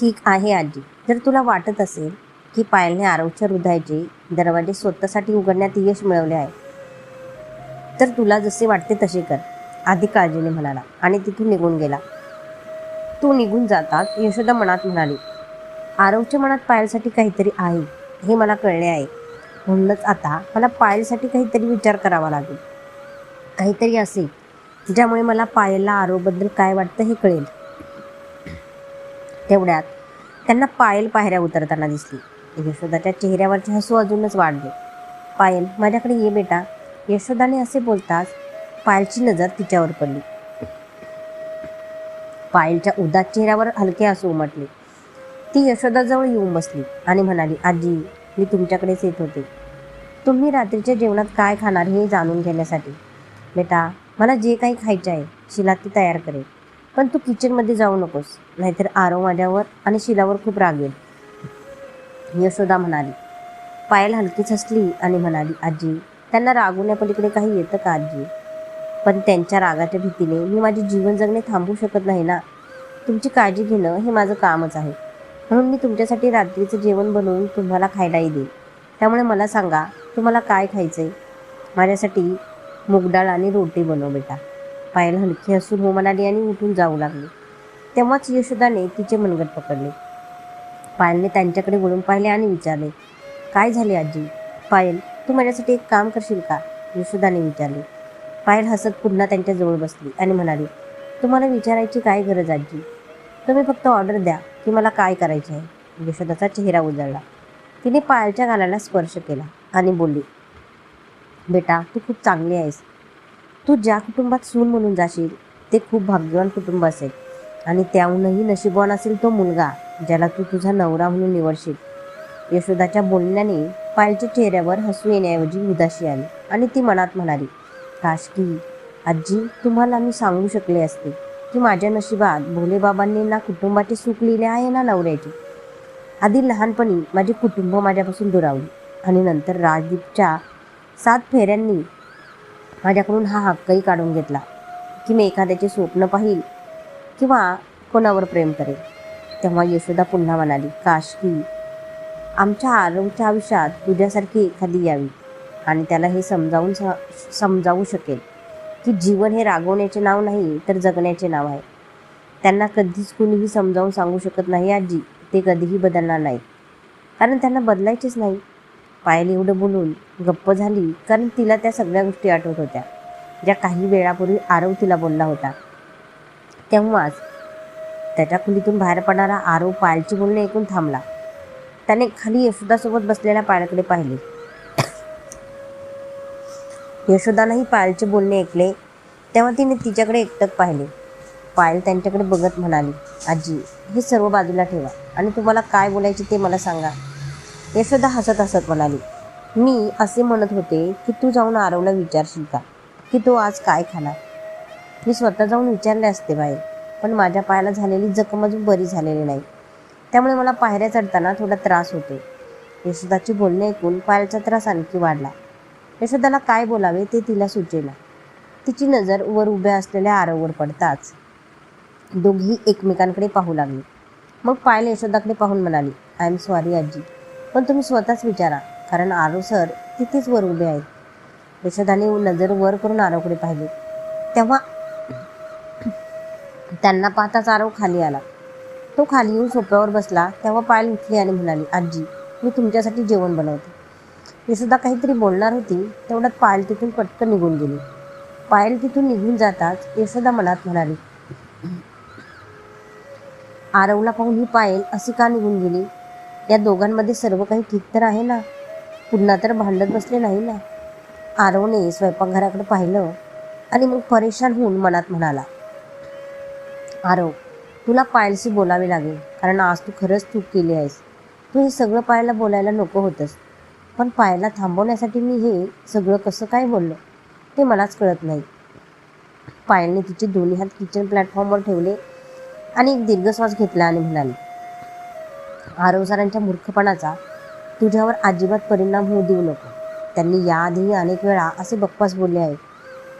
ठीक आहे आजी. जर तुला वाटत असेल की पायलने आरवच्या हृदयाचे दरवाजे स्वतःसाठी उघडण्यात यश मिळवले आहे तर तुला जसे वाटते तसे कर आधी काळजीने म्हणाला आणि तिथून निघून गेला. तू निघून जातात यशोदा मनात म्हणाली आरवच्या मनात पायलसाठी काहीतरी आहे हे मला कळले आहे. म्हणूनच आता मला पायलसाठी काहीतरी विचार करावा लागेल. काहीतरी असेल ज्यामुळे मला पायलला आरवबद्दल काय वाटतं हे कळेल. तेवढ्यात त्यांना पायल पायऱ्या उतरताना दिसली. यशोदाच्या चेहऱ्यावरचे हसू अजूनच वाढले. पायल माझ्याकडे ये बेटा. यशोदाने असे बोलताच पायलची नजर तिच्यावर पडली. पायलच्या उदास चेहऱ्यावर हलके हसू उमटले. ती यशोदाजवळ येऊन बसली आणि म्हणाली आजी मी तुमच्याकडेच येत होते. तुम्ही रात्रीच्या जेवणात काय खाणार हे जाणून घेण्यासाठी. बेटा मला जे काही खायचे आहे शिला ती तयार करेल पण तू किचनमध्ये जाऊ नकोस. नाहीतर आरव माझ्यावर आणि शिलावर खूप रागेल यशोदा म्हणाली पायल हलकीच हसली आणि म्हणाली आजी त्यांना रागवण्यापलीकडे काही येतं का आजी? पण त्यांच्या रागाच्या भीतीने मी माझे जीवन जगणे थांबवू शकत नाही ना. तुमची काळजी घेणं हे माझं कामच आहे. म्हणून मी तुमच्यासाठी रात्रीचं जेवण बनवून तुम्हाला खायलाही देईन. त्यामुळे मला सांगा तुम्हाला काय खायचं आहे माझ्यासाठी मूगडाळ आणि रोटी बनव बेटा. पायल हलकी हसून हो म्हणाली आणि उठून जाऊ लागली. तेव्हाच यशोदाने तिचे मनगट पकडले. पायलने त्यांच्याकडे वळून पाहिले आणि विचारले काय झाले आजी? पायल तू माझ्यासाठी एक काम करशील का? यशोदाने विचारले. पायल हसत पुन्हा त्यांच्याजवळ बसली आणि म्हणाली तुम्हाला विचारायची काय गरज आजी? तुम्ही फक्त ऑर्डर द्या की मला काय करायचे आहे. यशोदाचा चेहरा उजळला. तिने पायलच्या गालाला स्पर्श केला आणि बोलली बेटा तू खूप चांगली आहेस. तू ज्या कुटुंबात सून म्हणून जाशील ते खूप भाग्यवान कुटुंब असेल. आणि त्याहूनही नशीबवान असेल तो मुलगा ज्याला तू तुझा नवरा म्हणून निवडशील. यशोदाच्या बोलण्याने पायलच्या चेहऱ्यावर हसू येण्याऐवजी उदाशी आली आणि ती मनात म्हणाली काश की आजी तुम्हाला मी सांगू शकले असते की माझ्या नशिबात भोलेबाबांनी ना कुटुंबाचे सुख लिहिले आहे ना नवऱ्याचे. आधी लहानपणी माझे कुटुंब माझ्यापासून दुरावले आणि नंतर राजदीपच्या सात फेऱ्यांनी माझ्याकडून हा हक्कही काढून घेतला की मी एखाद्याचे स्वप्न पाहिल किंवा कोणावर प्रेम करेल. तेव्हा यशोदा पुन्हा म्हणाली काश की आमच्या आरवच्या आयुष्यात तुझ्यासारखी एखादी यावी आणि त्याला हे समजावून समजावू शकेल की जीवन हे रागवण्याचे नाव नाही तर जगण्याचे नाव आहे. त्यांना कधीच कुणीही समजावून सांगू शकत नाही आजी. ते कधीही बदलणार नाहीत. कारण त्यांना बदलायचेच नाही. पायल एवढं बोलून गप्प झाली कारण तिला त्या सगळ्या गोष्टी आठवत होत्या. ज्या काही वेळापूर्वी आरव तिला बोलला होता. तेव्हाच त्याच्या खोलीतून बाहेर पडणारा आरव पायलची बोलणे ऐकून थांबला. त्याने खाली यशोदासोबत बसलेल्या पायलकडे पाहिले. यशोदानंही पायलचे बोलणे ऐकले तेव्हा तिने तिच्याकडे एकटक पाहिले. पायल त्यांच्याकडे बघत म्हणाली आजी हे सर्व बाजूला ठेवा आणि तुम्हाला काय बोलायचे ते मला सांगा. यशोदा हसत हसत म्हणाली. मी असे म्हणत होते की तू जाऊन आरवला विचारशील का? की तो आज काय खाणार? मी स्वतः जाऊन विचारले असते बाहेर पण माझ्या पायाला झालेली जखम अजून बरी झालेली नाही. त्यामुळे मला पायऱ्या चढताना थोडा त्रास होतो यशोदाची बोलणे ऐकून पायाचा त्रास आणखी वाढला. यशोदाला काय बोलावे ते तिला सुचेना. तिची नजर वर उभ्या असलेल्या आरववर पडताच दोघी एकमेकांकडे पाहू लागली. मग पायल यशोदाकडे पाहून म्हणाली आय एम सॉरी आजी. पण तुम्ही स्वतःच विचारा. कारण आरो सर तिथेच वर उभे आहेत. यशोदाने नजर वर करून आरोकडे पाहिले. तेव्हा त्यांना पाहताच आरव खाली आला. तो खाली येऊन सोप्यावर बसला. तेव्हा पायल उठली आणि म्हणाली आजी मी तुमच्यासाठी जेवण बनवते. यशोदा काहीतरी बोलणार होती. तेवढ्यात पायल तिथून पटकन निघून गेली. पायल तिथून निघून जाताच यशोदा मनात म्हणाली आरवला पाहून ही पायल अशी का निघून गेली? या दोघांमध्ये सर्व काही ठीक तर आहे ना? पुन्हा तर भांडत बसले नाही ना? आरवने स्वयंपाकघराकडे पाहिलं आणि मग परेशान होऊन मनात म्हणाला आरव तुला पायलशी बोलावे लागेल कारण आज तू खरंच चूक केली आहेस. तू हे सगळं पायला बोलायला नको होतंस. पण पायला थांबवण्यासाठी मी हे सगळं कसं काय बोललो ते मलाच कळत नाही. पायलने तिचे दोन्ही हात किचन प्लॅटफॉर्मवर ठेवले आणि एक दीर्घश्वास घेतला आणि म्हणाली आरवसारांच्या मूर्खपणाचा तुझ्यावर अजिबात परिणाम होऊ देऊ नको. त्यांनी याआधीही अनेक वेळा असे बकवास बोलले आहे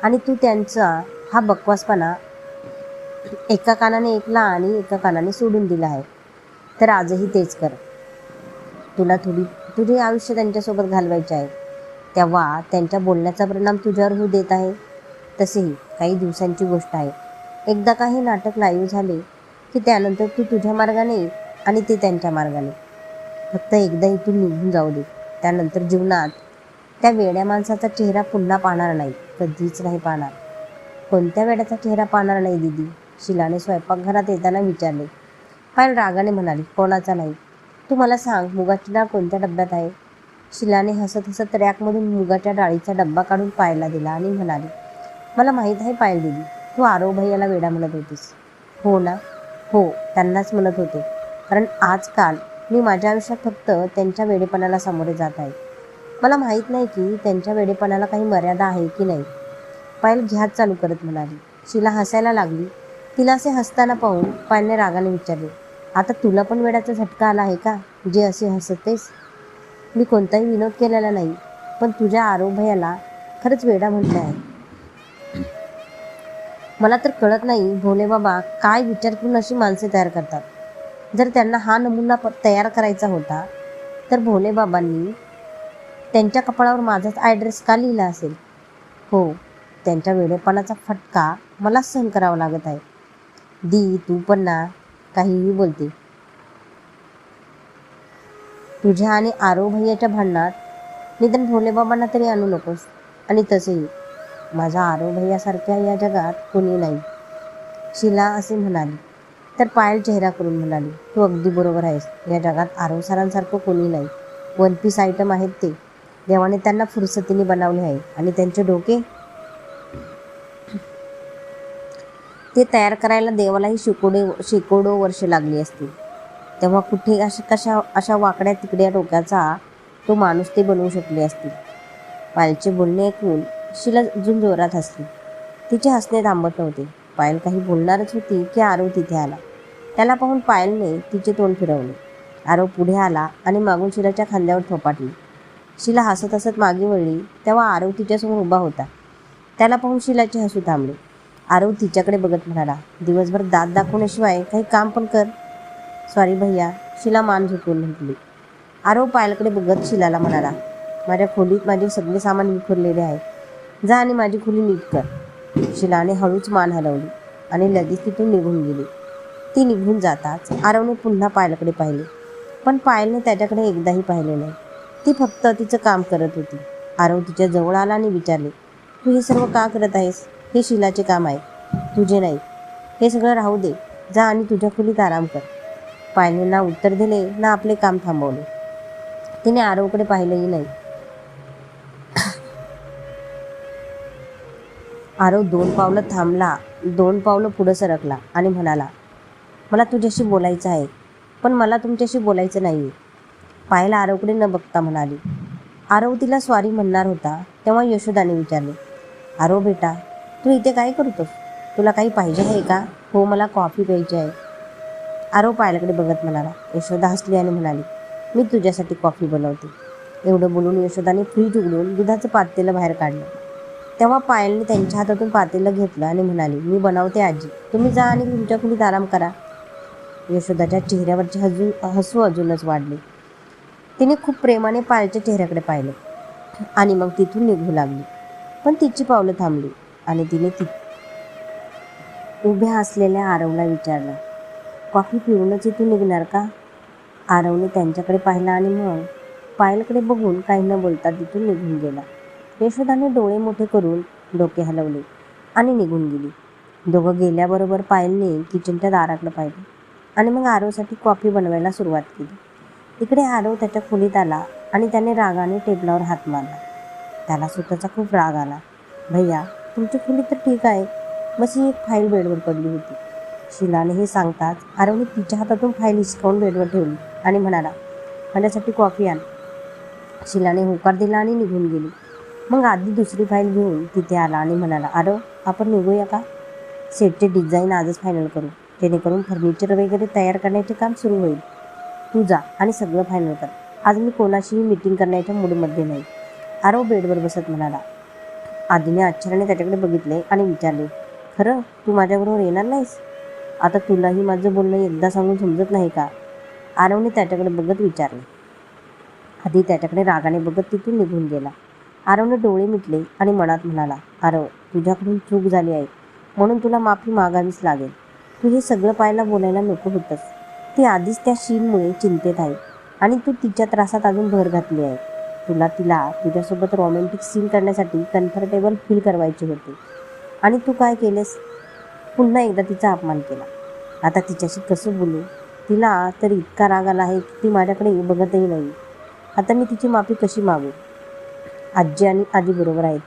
आणि तू त्यांचा हा बकवासपणा एका कानाने ऐकला आणि एका कानाने सोडून दिला आहे. तर आजही तेच कर. तुला थोडी तुझे आयुष्य त्यांच्यासोबत घालवायचे आहे. तेव्हा त्यांच्या बोलण्याचा परिणाम तुझ्यावर होऊ देत आहे. तसेही काही दिवसांची गोष्ट आहे. एकदा काही नाटक लाईव्ह झाले की त्यानंतर तू तुझ्या मार्गाने आणि ते त्यांच्या मार्गाने. फक्त एकदा इथून निघून जाऊ दे. त्यानंतर जीवनात त्या वेड्या माणसाचा चेहरा पुन्हा पाहणार नाही. कधीच नाही पाहणार. कोणत्या वेड्याचा चेहरा पाहणार नाही दिदी? शिलाने स्वयंपाकघरात येताना विचारले. पण रागाने म्हणाली कोणाचा नाही? तू मला सांग मुगाची डाळ कोणत्या डब्यात आहे? शिलाने हसत हसत रॅकमधून मुगाच्या डाळीचा डब्बा काढून पायला दिला आणि म्हणाली मला माहीत आहे पायल दिदी तू आरो भैयाला वेडा म्हणत होतीस. हो ना? हो त्यांनाच म्हणत होते. कारण आजकाल मी माझ्या आयुष्यात फक्त त्यांच्या वेडेपणाला सामोरे जात आहे. मला माहीत नाही की त्यांच्या वेडेपणाला काही मर्यादा आहे की नाही. पायल घ्यात चालू करत म्हणाली. शिला हसायला लागली. तिला असे हसताना पाहून पायलने रागाने विचारले आता तुला पण वेळाचा झटका आला आहे का? जे असे हसतेस? मी कोणताही विनोद केलेला नाही पण तुझ्या आरोभयाला खरंच वेडा म्हटलं आहे. मला तर कळत नाही भोले बाबा काय विचार करून अशी माणसे तयार करतात. जर त्यांना हा नमुना प- तयार करायचा होता तर भोले बाबांनी त्यांच्या कपाळावर माझाच ॲड्रेस का लिहिला असेल? हो त्यांच्या वेडेपणाचा फटका मला सहन करावा लागत आहे. दी तू पण ना काहीही बोलते. तुझ्या आणि आरो भैयाच्या भांडणात निदान भोलेबाबांना तरी आणू नकोस. आणि तसेही माझ्या आरो भैयासारख्या या जगात कोणी नाही. शिला असे म्हणाली. तर पायल चेहरा करून म्हणाली तू अगदी बरोबर आहेस. या जगात आरो सरांसारखं कोणी नाही. वन पीस आयटम आहेत ते. देवाने त्यांना फुरसतीने बनवले आहे आणि त्यांचे डोके ते तयार करायला देवालाही शेकोडे शेकोडो वर्ष लागली असतील. तेव्हा कुठे अशा कशा अशा वाकड्या तिकड्या डोक्याचा तो माणूस ते बनवू शकले असतील? पायलचे बोलणे ऐकून शिला अजून जोरात हसली. तिचे हसणे थांबत नव्हते. पायल काही बोलणारच होती की आरव तिथे आला. त्याला पाहून पायलने तिचे तोंड फिरवले. आरव पुढे आला आणि मागून शिलाच्या खांद्यावर थोपाटली. शिला हसत हसत मागे वळली तेव्हा आरव तिच्यासमोर उभा होता. त्याला पाहून शिलाचे हसू थांबले. आरव तिच्याकडे बघत म्हणाला दिवसभर दात दाखवण्याशिवाय काही काम पण कर. सॉरी भैया शिला मान झुकून म्हटली. आरव पायलकडे बघत शिलाला म्हणाला माझ्या खोलीत माझे सगळे सामान विखुरलेले आहे जा आणि माझी खोली नीट कर. शिलाने हळूच मान हलवली आणि लगेच तिथून निघून गेली. ती निघून जाताच आरवने पुन्हा पायलकडे पाहिले. पण पायलने त्याच्याकडे एकदाही पाहिले नाही. ती फक्त तिचं काम करत होती. आरव तिच्या जवळ आला आणि विचारले तू हे सर्व का करत आहेस? हे शिलाचे काम आहे. तुझे नाही. हे सगळं राहू दे. जा आणि तुझ्या खोलीत आराम कर. पायलने ना उत्तर दिले ना आपले काम थांबवले. तिने आरवकडे पाहिलंही नाही. आरव दोन पावलं थांबला दोन पावलं पुढं सरकला आणि म्हणाला मला तुझ्याशी बोलायचं आहे. पण मला तुमच्याशी बोलायचं नाही आहे पायला आरवकडे न बघता म्हणाली. आरव तिला स्वारी म्हणणार होता तेव्हा यशोदाने विचारले. आरव बेटा तू इथे काय करतोस? तुला काही पाहिजे आहे का? हो मला कॉफी प्यायची आहे. आरव पायलाकडे बघत म्हणाला. यशोदा हसली आणि म्हणाली मी तुझ्यासाठी कॉफी बनवते. एवढं बोलून यशोदाने फ्रीज उघडून दुधाचं पातेलं बाहेर काढलं. तेव्हा पायलने त्यांच्या हातातून पातेलं घेतलं आणि म्हणाली मी बनवते आजी. तुम्ही जा आणि तुमच्या खोलीत आराम करा. यशोदाच्या चेहऱ्यावरचे हजू हसू अजूनच वाढले. तिने खूप प्रेमाने पायलच्या चेहऱ्याकडे पाहिले. आणि मग तिथून निघू लागली. पण तिची पावलं थांबली आणि तिने ती उभ्या असलेल्या आरवला विचारलं कॉफी पिऊनच इथून निघणार का? आरवने त्यांच्याकडे पाहिला आणि मग पायलकडे बघून काही न बोलता तिथून निघून गेला. यशोदाने डोळे मोठे करून डोके हलवले आणि निघून गेली. दोघं गेल्याबरोबर पायलने किचनच्या दाराकडे पाहिलं. आणि मग आरवसाठी कॉफी बनवायला सुरुवात केली. इकडे आरव त्याच्या खोलीत आला आणि त्याने रागाने टेबलावर हात मारला. त्याला स्वतःचा खूप राग आला. भैया तुमची खोली तर ठीक आहे बस ही एक फाईल बेडवर पडली होती. शिलाने हे सांगताच आरवने तिच्या हातातून फाईल हिसकावून बेडवर ठेवली आणि म्हणाला माझ्यासाठी कॉफी आण. शिलाने होकार दिला आणि निघून गेली. मग आधी दुसरी फाईल घेऊन तिथे आला आणि म्हणाला आरव आपण निघूया का? सेटचे डिझाईन आजच फायनल करू. जेणेकरून फर्निचर वगैरे तयार करण्याचे काम सुरू होईल. तू जा आणि सगळं फायनल कर आज मी कोणाशीही मीटिंग करण्याच्या मूडमध्ये नाही. आरव बेडवर बसत म्हणाला आधीने आश्चर्याने त्याच्याकडे बघितले आणि विचारले खरं तू माझ्याबरोबर येणार नाहीस? आता तुलाही माझं बोलणं एकदा सांगून समजत नाही का? आरवने त्याच्याकडे बघत विचारले. आधी त्याच्याकडे रागाने बघत तिथून निघून गेला. आरवने डोळे मिटले आणि मनात म्हणाला आरव तुझ्याकडून चूक झाली आहे. म्हणून तुला माफी मागावीच लागेल. तू हे सगळं पाहायला बोलायला नको होतंस ती आधीच त्या शीनमुळे चिंतेत आहे आणि तू तिच्या त्रासात अजून भर घातली आहे. तुला तिला तुझ्यासोबत रोमॅन्टिक सीन करण्यासाठी कम्फर्टेबल फील करवायची होती. आणि तू काय केलेस? पुन्हा एकदा तिचा अपमान केला. आता तिच्याशी कसं बोलू? तिला तर इतका राग आला आहे की ती माझ्याकडे बघतही नाही. आता मी तिची माफी कशी मागू? आजी आणि आजी बरोबर आहेत.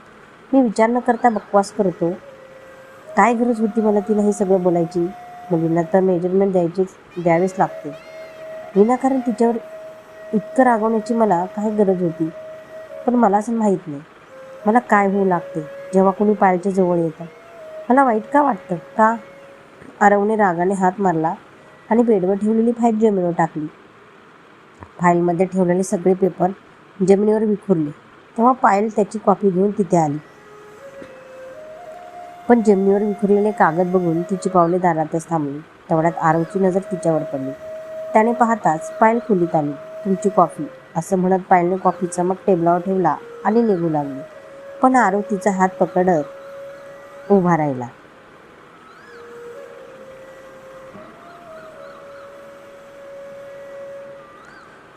मी विचार न करता बकवास करतो. काय गरज होती मला तिला हे सगळं बोलायची? मुलींना तर मेजरमेंट द्यायचीच द्यावीच लागते. विनाकारण तिच्यावर इतकं रागवण्याची मला काही गरज होती. पण मला असं माहीत नाही. मला काय होऊ लागते जेव्हा कोणी पायलच्या जवळ येतं. मला वाईट का वाटतं? का? आरवने रागाने हात मारला आणि बेडवर ठेवलेली फाईल जमिनीवर टाकली. फाईलमध्ये ठेवलेले सगळे पेपर जमिनीवर विखुरले. तेव्हा पायल त्याची कॉपी घेऊन तिथे आली. पण जमिनीवर विखुरलेले कागद बघून तिची पावले दारातच थांबली. तेवढ्यात आरवची नजर तिच्यावर पडली. त्याने पाहताच पायल खोलीत आली. तुमची कॉफी असं म्हणत पायलने कॉफीचा मग टेबलावर ठेवला आणि निघू लागली. पण आरव तिचा हात पकडत उभा राहिला.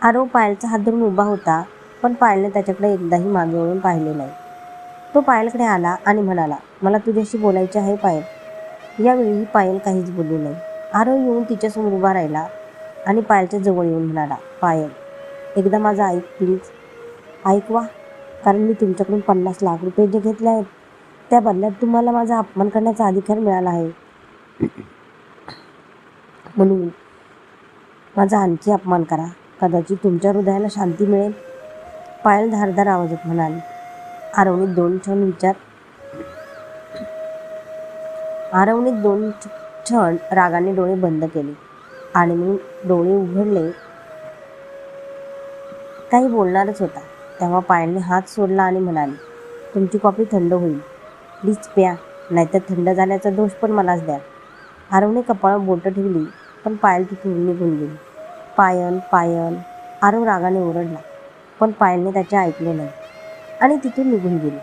आरव पायलचा हात धरून उभा होता पण पायलने त्याच्याकडे एकदाही मागे वळून पाहिले नाही. तो पायलकडे आला आणि म्हणाला मला तुझ्याशी बोलायचे आहे पायल. यावेळी पायल काहीच बोलू नाही आरव येऊन तिच्यासमोर उभा राहिला आणि पायलच्या जवळ येऊन म्हणाला पायल एकदा माझं ऐक प्लीज. ऐकवा कारण मी तुमच्याकडून पन्नास लाख रुपये जे घेतले आहेत त्या बदल्यात तुम्हाला माझा अपमान करण्याचा अधिकार मिळाला आहे. म्हणून माझा आणखी अपमान करा. कदाचित तुमच्या हृदयाला शांती मिळेल. पायल धारदार आवाजात म्हणाली आरवणीत दोन क्षण विचार. आरवणीत दोन क्षण रागाने डोळे बंद केले आणि मी डोळे उघडले. काही बोलणारच होता. तेव्हा पायलने हात सोडला आणि म्हणाले तुमची कॉफी थंड होईल. प्लीज प्या नाहीतर थंड झाल्याचा दोष पण मलाच द्या. आरवने कपाळावर बोटं ठेवली पण पायल तिथून निघून गेली. पायल पायल आरव रागाने ओरडला पण पायलने त्याचे ऐकले नाही. आणि तिथून निघून गेली.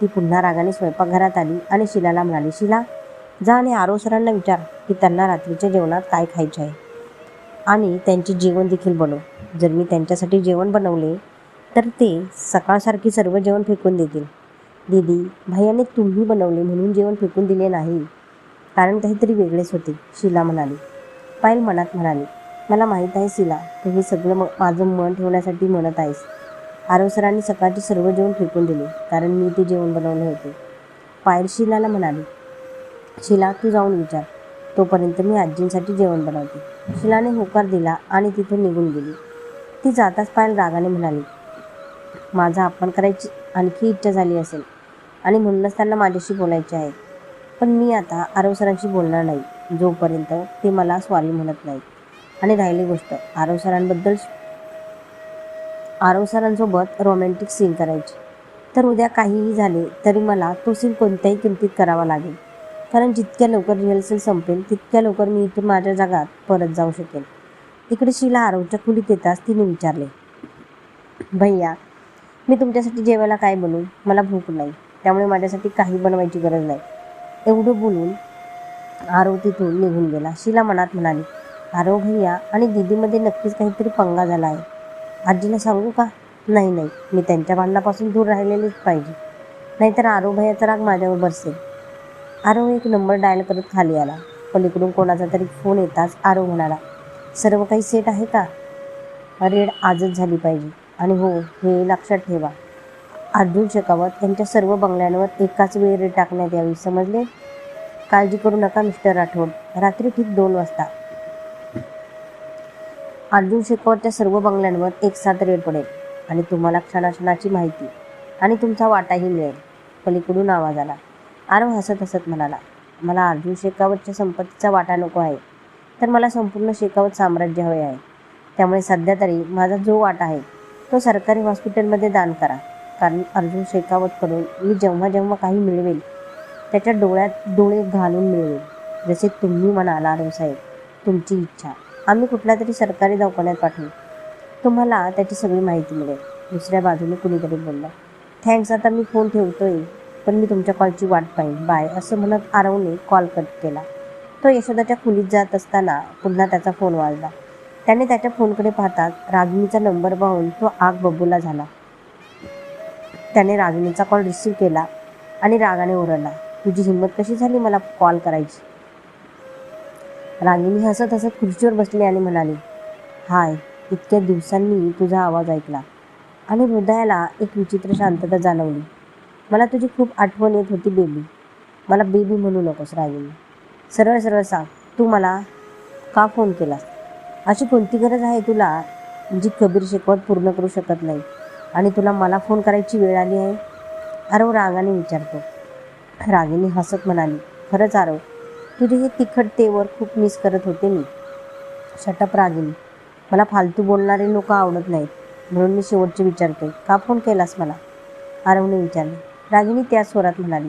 ती पुन्हा रागाने स्वयंपाकघरात आली आणि शिलाला म्हणाली शिला जा आणि आरो सरांना विचार की त्यांना रात्रीच्या जेवणात काय खायचे आहे. आणि त्यांचे जेवण देखील बनव. जर मी त्यांच्यासाठी जेवण बनवले तर ते सकाळसारखी सर्व जेवण फेकून देतील. दीदी भाईयाने तुम्ही बनवले म्हणून जेवण फेकून दिले नाही. कारण काहीतरी वेगळेच होते. शिला म्हणाली. पायल मनात म्हणाली मला माहीत आहे शिला तू हे सगळं म- माझं मन ठेवण्यासाठी म्हणत आहेस. आरव सरांनी सकाळचे सर्व जेवण फेकून दिले कारण मी ते जेवण बनवले होते. पायल शिलाला म्हणाली शिला तू जाऊन विचार. तोपर्यंत मी आजींसाठी जेवण बनवते. शिलाने होकार दिला आणि तिथून निघून गेली. ती जाताच पायल रागाने म्हणाली माझा अपमान करायची आणखी इच्छा झाली असेल आणि म्हणूनच त्यांना माझ्याशी बोलायचे आहे. पण मी आता आरव सरांशी बोलणार नाही जोपर्यंत ते मला स्वारी म्हणत नाहीत. आणि राहिली गोष्ट आरव सरांबद्दल आरव सरांसोबत रोमॅन्टिक सीन करायची. तर उद्या काहीही झाले तरी मला तो सीन कोणत्याही किमतीत करावा लागेल. कारण जितक्या लवकर रिहर्सल संपेल तितक्या लवकर मी इथून माझ्या जागात परत जाऊ शकेल. इकडे शिला आरवच्या खोलीत येताच तिने विचारले भैया मी तुमच्यासाठी जेवायला काय बनवू? मला भूक नाही. त्यामुळे माझ्यासाठी काही बनवायची गरज नाही. एवढं बोलून आरव तिथून निघून गेला. शिला मनात म्हणाली आरव भैया आणि दीदीमध्ये नक्कीच काहीतरी पंगा झाला आहे. आजीला सांगू का? नाही नाही. मी त्यांच्या भांडणापासून दूर राहिलेलीच पाहिजे. नाहीतर आरव भैयाचा राग माझ्यावर बसेल आरव एक नंबर डायल करत खाली आला. पलीकडून कोणाचा तरी फोन येताच आरव म्हणाला सर्व काही सेट आहे का? रेड आजच झाली पाहिजे. आणि हो हे लक्षात ठेवा. अर्जुन शेखावत यांच्या सर्व बंगल्यांवर एकाच वेळी रेड टाकण्यात यावी. समजले? काळजी करू नका मिस्टर राठोड. रात्री ठीक दोन वाजता. अर्जुन शेखावतच्या सर्व बंगल्यांवर एक साथ रेड पडेल आणि तुम्हाला क्षणाक्षणाची माहिती आणि तुमचा वाटाही मिळेल. पलीकडून आवाज आला. आरव हसत हसत म्हणाला मला अर्जुन शेखावतच्या संपत्तीचा वाटा नको आहे तर मला संपूर्ण शेखावत साम्राज्य हवे आहे. त्यामुळे सध्या तरी माझा जो वाटा आहे तो सरकारी हॉस्पिटलमध्ये दान करा. कारण अर्जुन शेखावतकडून मी जेव्हा जेव्हा काही मिळवेल त्याच्या डोळ्यात डोळे घालून मिळवेल. जसे तुम्ही म्हणाला आरव साहेब तुमची इच्छा. आम्ही कुठला तरी सरकारी दवाखान्यात पाठवू. तुम्हाला त्याची सगळी माहिती मिळेल. दुसऱ्या बाजूने कुणीतरी बोललं. थँक्स आता मी फोन ठेवतोय पण मी तुमच्या कॉलची वाट पाहिन. बाय असं म्हणत आरवने कॉल कट केला. तो यशोदाच्या खोलीत जात असताना पुन्हा त्याचा फोन वाजला. त्याने त्याच्या फोनकडे पाहताच रागिणीचा नंबर पाहून तो आग बबूला झाला. त्याने रागिणीचा कॉल रिसीव्ह केला आणि रागाने ओरडला. तुझी हिंमत कशी झाली मला कॉल करायची? रागिणी हसत हसत खुर्चीवर बसली आणि म्हणाली हाय इतक्या दिवसांनी तुझा आवाज ऐकला आणि हृदयाला एक विचित्र शांतता जाणवली. मला तुझी खूप आठवण येत होती बेबी. मला बेबी म्हणू नकोस रागिणी सरळ सरळ सांग तू मला का फोन केलास? अशी कोणती गरज आहे तुला जी कबीर शिकवत पूर्ण करू शकत नाही आणि तुला मला फोन करायची वेळ आली आहे? आरव रागाने विचारतो. रागिनी हसत म्हणाली खरंच आरव तुझे हे तिखट तेवर खूप मिस करत होते मी. शटप रागिनी मला फालतू बोलणारे लोक आवडत नाहीत. म्हणून मी शेवटचे विचारतोय का फोन केलास मला? आरवने विचारले. रागिनी त्या स्वरात म्हणाली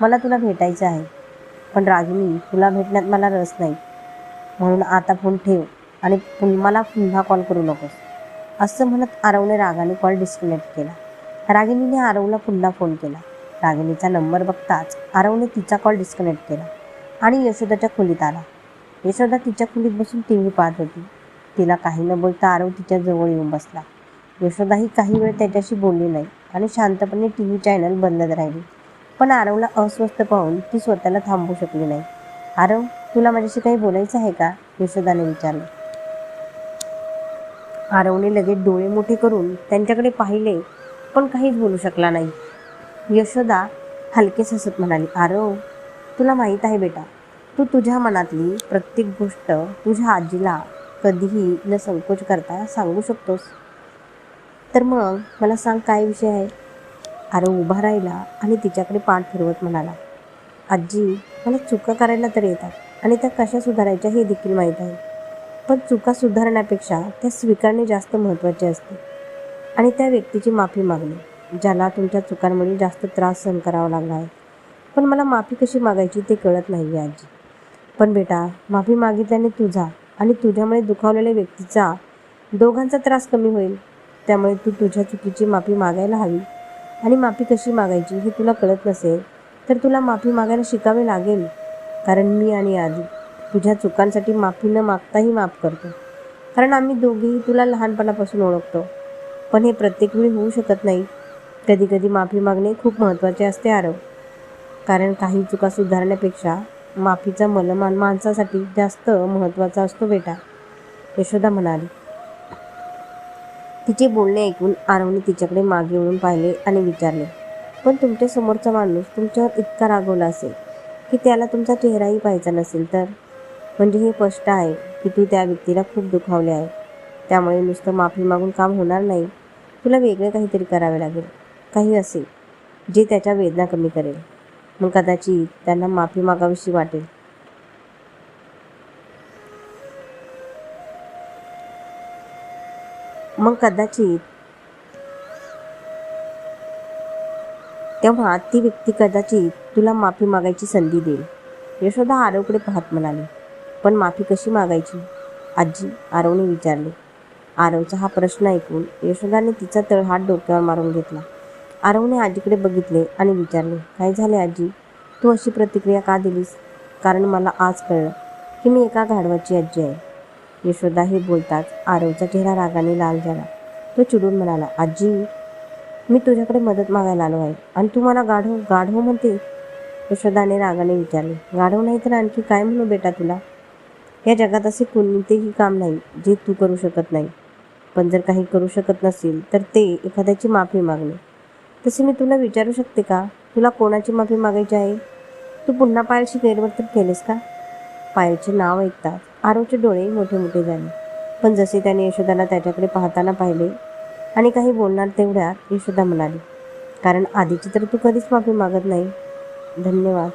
मला तुला भेटायचं आहे. पण रागिनी तुला भेटण्यात मला रस नाही. म्हणून आता फोन ठेव आणि मला पुन्हा कॉल करू नकोस. असं म्हणत आरवने रागाने कॉल डिस्कनेक्ट केला. रागिनीने आरवला पुन्हा फोन केला. रागिनीचा नंबर बघताच आरवने तिचा कॉल डिस्कनेक्ट केला. आणि यशोदाच्या खोलीत आला. यशोदा तिच्या खोलीत बसून टी व्ही पाहत होती. तिला काही न बोलता आरव तिच्या जवळ येऊन बसला. यशोदाही काही वेळ त्याच्याशी बोलली नाही आणि शांतपणे टी व्ही चॅनल बदलत राहिली. पण आरवला अस्वस्थ पाहून ती स्वतःला थांबवू शकली नाही. आरव तुला माझ्याशी काही बोलायचं आहे का? यशोदाने विचारलं. आरवने लगेच डोळे मोठे करून त्यांच्याकडे पाहिले पण काहीच बोलू शकला नाही. यशोदा हलकेच हसत म्हणाली आरव तुला माहीत आहे बेटा तू तुझ्या मनातली प्रत्येक गोष्ट तुझ्या आजीला कधीही न संकोच करता सांगू शकतोस. तर मग मला सांग काय विषय आहे? अरे उभा राहिला आणि तिच्याकडे पाठ फिरवत म्हणाला आजी मला चुका करायला तर येतात आणि त्या कशा सुधारायच्या हे देखील माहीत आहे. पण चुका सुधारण्यापेक्षा त्या स्वीकारणे जास्त महत्त्वाचे असते. आणि त्या व्यक्तीची माफी मागणे ज्याला तुमच्या चुकांमुळे जास्त त्रास सहन करावा लागला आहे. पण मला माफी कशी मागायची ते कळत नाही आहे आजी. पण बेटा माफी मागितल्याने तुझा आणि तुझ्यामुळे दुखावलेल्या व्यक्तीचा दोघांचा त्रास कमी होईल. त्यामुळे तू तुझ्या चुकीची माफी मागायला हवी. आणि माफी कशी मागायची हे तुला कळत नसेल तर तुला माफी मागायला शिकावे लागेल. कारण मी आणि आजी तुझ्या चुकांसाठी माफी न मागताही माफ करतो. कारण आम्ही दोघेही तुला लहानपणापासून ओळखतो. पण हे प्रत्येक वेळी होऊ शकत नाही. कधी कधी माफी मागणे खूप महत्त्वाचे असते आरव. कारण काही चुका सुधारण्यापेक्षा माफीचा मलमान माणसासाठी जास्त महत्त्वाचा असतो बेटा यशोदा म्हणाली. तिचे बोलणे ऐकून आरवने तिच्याकडे मागे वळून पाहिले आणि विचारले पण तुमच्या समोरचा माणूस तुमच्यावर इतका रागवला असेल की त्याला तुमचा चेहराही पाहायचा नसेल तर? म्हणजे हे स्पष्ट आहे की तू त्या व्यक्तीला खूप दुखावले आहे. त्यामुळे नुसतं माफी मागून काम होणार नाही. तुला वेगळे काहीतरी करावे लागेल. काही असेल जे त्याच्या वेदना कमी करेल. मग कदाचित त्यांना माफी मागावीशी वाटेल. मग कदाचित तेव्हा ती व्यक्ती कदाचित तुला माफी मागायची संधी देईल. यशोदा आरवकडे पाहत म्हणाली पण माफी कशी मागायची? आजी आरवने विचारले. आरवचा हा प्रश्न ऐकून यशोदाने तिचा तळहात डोक्यावर मारून घेतला. आरवने आजीकडे बघितले आणि विचारले काय झाले आजी? तू अशी प्रतिक्रिया का दिलीस? कारण मला आज कळलं की मी एका गाढवाची आजी आहे. यशोदा हे बोलताच आरवचा चेहरा रागाने लाल झाला. तो चिडून म्हणाला आजी मी तुझ्याकडे मदत मागायला आलो आहे आणि तू मला गाढव गाढव म्हणते? यशोदाने रागाने विचारले गाढव नाही तर आणखी काय म्हणू बेटा तुला? या जगात असे कोणतेही काम नाही जे तू करू शकत नाही. पण जर काही करू शकत नसेल तर ते एखाद्याची माफी मागणे. तसे मी तुला विचारू शकते का? तुला कोणाची माफी मागायची आहे? तू पुन्हा पायलशी गैरवर्तन केलेस का? पायलचे नाव ऐकताच आरोचे डोळे मोठे मोठे झाले. पण जसे त्याने यशोदाला त्याच्याकडे पाहताना पाहिले आणि काही बोलणार तेवढ्यात यशोदा म्हणाली कारण आधीची तर तू कधीच माफी मागत नाही. धन्यवाद.